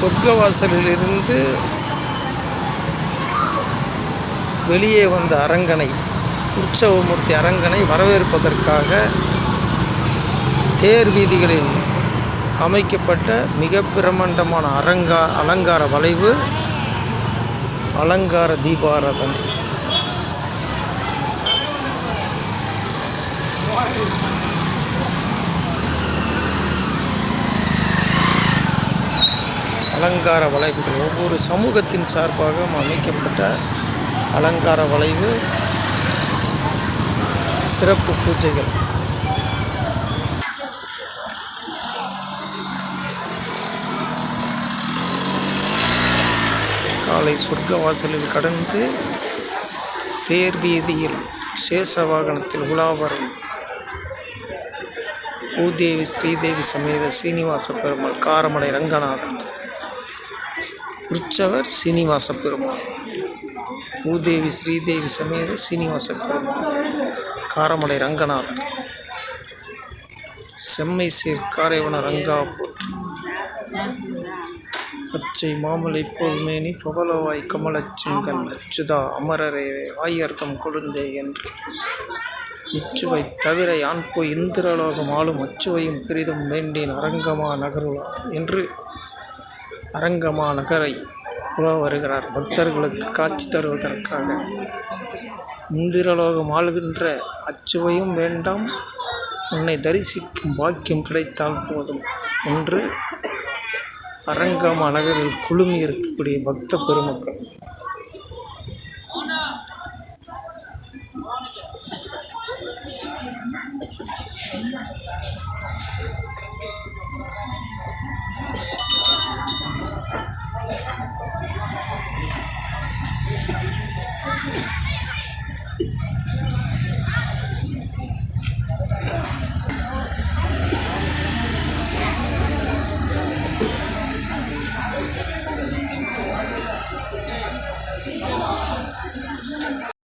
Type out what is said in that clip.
சொர்க்கவாசலிலிருந்து வெளியே வந்த அரங்கனை உற்சவமூர்த்தி அரங்கனை வரவேற்பதற்காக தேர் வீதிகளில் அமைக்கப்பட்ட மிக பிரமாண்டமான அரங்கா அலங்கார வளைவு அலங்கார தீபாரதம். அலங்கார வளைவுகள். ஒவ்வொரு சமூகத்தின் சார்பாக அமைக்கப்பட்ட அலங்கார வளைவு சிறப்பு பூஜைகள். காலை சொர்க்க வாசலில் கடந்து தேர் வீதியில் சேஷ வாகனத்தில் உலாவரம் பூதேவி ஸ்ரீதேவி சமேத சீனிவாச பெருமாள் காரமடை ரங்கநாதன். உற்சவர் சீனிவாச பெருமாள். பூதேவி ஸ்ரீதேவி சமேத சீனிவாச பெருமாள். காரமடை ரங்கநாதன். செம்மை சீர் காரைவன ரங்கா போற்றி பச்சை மாமலை போல் மேனி பவலவாய் கமலச்சிங்கன் அச்சுதா அமரரே ஆயர்த்தம் கொழுந்தே என்று. இச்சுவை தவிர யான் போய் இந்திரலோகம் ஆளும் அச்சுவையும் பெரிதும் வேண்டேன் அரங்கமா நகருளான் என்று அரங்கமா நகரை உலா வருகிறார். பக்தர்களுக்கு காட்சி தருவதற்காக. இந்திரலோகம் ஆளுகின்ற அச்சுவையும் வேண்டாம். உன்னை தரிசிக்கும் பாக்கியம் கிடைத்தால் போதும் என்று அரங்கமா நகரில் குழுமி இருக்கக்கூடிய பக்த பெருமக்கள்.